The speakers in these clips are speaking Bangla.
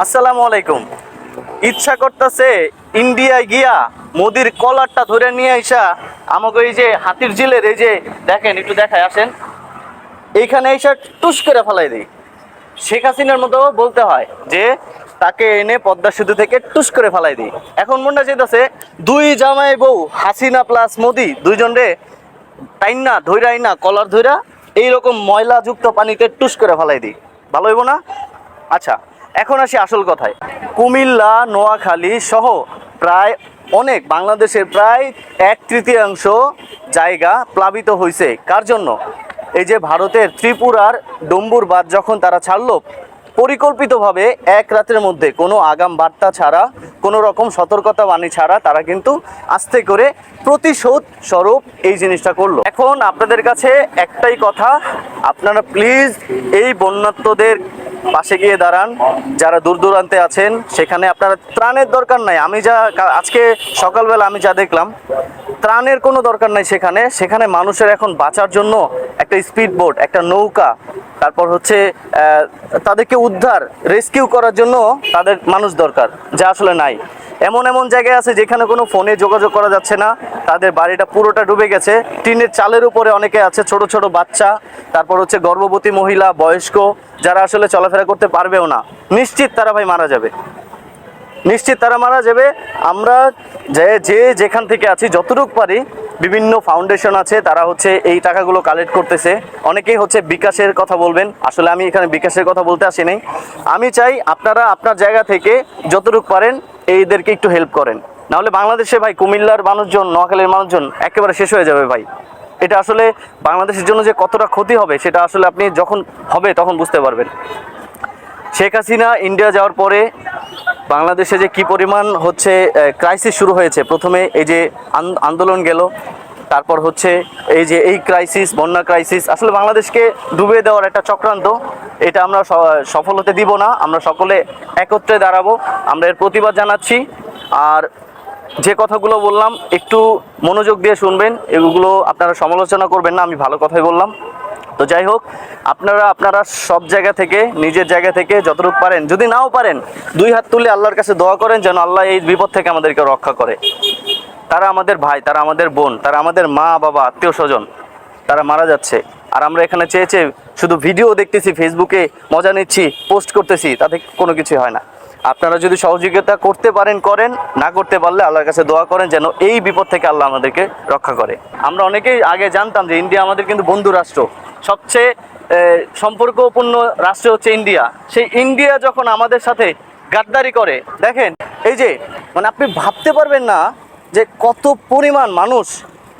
আসসালামু আলাইকুম। ইচ্ছা করতেছে ইন্ডিয়ায় গিয়া মোদির কলারটা ধরে নিয়ে আইসা আমাকে এই যে হাতির জিলের এই যে দেখেন, একটু দেখায় আসেন। এইখানে এসে টুস করে ফেলাই দিই। শেখ হাসিনার মতো বলতে হয় যে, তাকে এনে পদ্মা সেতু থেকে টুস করে ফেলাই দিই। এখন মনটা যেতেছে দুই জামাই বউ, হাসিনা প্লাস মোদি, দুইজন রে টাইনা ধৈরাই না, কলার ধৈরা এইরকম ময়লাযুক্ত পানিতে টুস করে ফেলাই দিই। ভালো হইব না? আচ্ছা এখন আসি আসল কথায়। কুমিল্লা, নোয়াখালী সহ প্রায় অনেক বাংলাদেশের প্রায় এক তৃতীয়াংশ জায়গা প্লাবিত হয়েছে কার জন্য? এই যে ভারতের ত্রিপুরার ডম্বুর বাদ যখন তারা ছাড়লো, পরিকল্পিতভাবে এক রাতের মধ্যে কোনো আগাম বার্তা ছাড়া, কোনো রকম সতর্কতা বাণী ছাড়া তারা কিন্তু আস্তে করে প্রতিশোধ স্বরূপ এই জিনিসটা করল। এখন আপনাদের কাছে একটাই কথা, আপনারা প্লিজ এই বন্যাত্মদের পাশে গিয়ে দাঁড়ান। যারা দূর দূরান্তে আছেন, সেখানে আপনারা ত্রাণের দরকার নাই। আমি যা আজকে সকালবেলা আমি যা দেখলাম, ত্রাণের কোনো দরকার নাই সেখানে। সেখানে মানুষের এখন বাঁচার জন্য একটা স্পিড বোট একটা নৌকা তারপর হচ্ছে তাদেরকে উদ্ধার রেস্কিউ করার জন্য তাদের মানুষ দরকার, যা আসলে নাই। এমন এমন জায়গায় আছে যেখানে কোনো ফোনে যোগাযোগ করা যাচ্ছে না, তাদের বাড়িটা পুরোটা ডুবে গেছে। টিনের চালের উপরে অনেকে আছে, ছোট ছোট বাচ্চা, তারপর হচ্ছে গর্ভবতী মহিলা, বয়স্ক, যারা আসলে চলাফেরা করতে পারবেও না। নিশ্চিত তারা ভাই মারা যাবে। নিশ্চিত তারা মারা যাবে। আমরা যে যে যেখান থেকে আছি, যতটুকু পারি, বিভিন্ন ফাউন্ডেশন আছে, তারা হচ্ছে এই টাকাগুলো কালেক্ট করতেছে। অনেকেই হচ্ছে বিকাশের কথা বলবেন। আসলে আমি এখানে বিকাশের কথা বলতে আসি নাই। আমি চাই আপনারা আপনার জায়গা থেকে যতটুকু পারেন, এইদেরকে একটু হেল্প করেন। নাহলে বাংলাদেশে ভাই, কুমিল্লার মানুষজন, নোয়াখালীর মানুষজন একেবারে শেষ হয়ে যাবে ভাই। এটা আসলে বাংলাদেশের জন্য যে কতটা ক্ষতি হবে, সেটা আসলে আপনি যখন হবে, তখন বুঝতে পারবেন। শেখ হাসিনা ইন্ডিয়া যাওয়ার পরে বাংলাদেশে যে কি পরিমাণ হচ্ছে ক্রাইসিস শুরু হয়েছে, প্রথমে এই যে আন্দোলন গেল, তারপর হচ্ছে এই যে এই ক্রাইসিস বন্যা ক্রাইসিস আসলে বাংলাদেশকে ডুবে দেওয়ার একটা চক্রান্ত, এটা আমরা সফল হতে দিব না, আমরা সকলে একত্রে দাঁড়াবো, আমরা এর প্রতিবাদ জানাচ্ছি, আর যে কথাগুলো বললাম, একটু মনোযোগ দিয়ে শুনবেন, এগুলো আপনারা সমালোচনা করবেন না, আমি ভালো কথাই বললাম। তো যাই হোক, আপনারা আপনারা সব জায়গা থেকে, নিজের জায়গা থেকে যতটুকু পারেন, যদি নাও পারেন, দুই হাত তুলে আল্লাহর কাছে দোয়া করেন যেন আল্লাহ এই বিপদ থেকে আমাদেরকে রক্ষা করে। তারা আমাদের ভাই, তারা আমাদের বোন, তারা আমাদের মা, বাবা, আত্মীয় স্বজন, তারা মারা যাচ্ছে। আর আমরা এখানে চেয়ে চেয়ে শুধু ভিডিও দেখতেছি ফেসবুকে মজা নিচ্ছি, পোস্ট করতেছি, তাতে কোনো কিছু হয় না। আপনারা যদি সহযোগিতা করতে পারেন, করেন, না করতে পারলে আল্লাহর কাছে দোয়া করেন যেন এই বিপদ থেকে আল্লাহ আমাদেরকে রক্ষা করে। আমরা অনেকেই আগে জানতাম যে ইন্ডিয়া আমাদের কিন্তু বন্ধু রাষ্ট্র। সবচেয়ে সম্পর্কপূর্ণ রাষ্ট্র হচ্ছে ইন্ডিয়া। সেই ইন্ডিয়া যখন আমাদের সাথে গাদ্দারি করে, দেখেন, এই যে মানে আপনি ভাবতে পারবেন না যে কত পরিমাণ মানুষ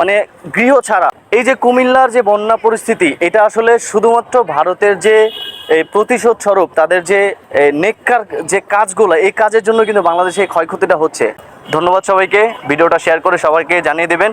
মানে গৃহ ছাড়া। এই যে কুমিল্লার যে বন্যা পরিস্থিতি, এটা আসলে শুধুমাত্র ভারতের যে এই প্রতিশোধ স্বরূপ তাদের যে নেককার যে কাজগুলো, এই কাজের জন্য কিন্তু বাংলাদেশে এই ক্ষয়ক্ষতিটা হচ্ছে। ধন্যবাদ সবাইকে। ভিডিওটা শেয়ার করে সবাইকে জানিয়ে দেবেন।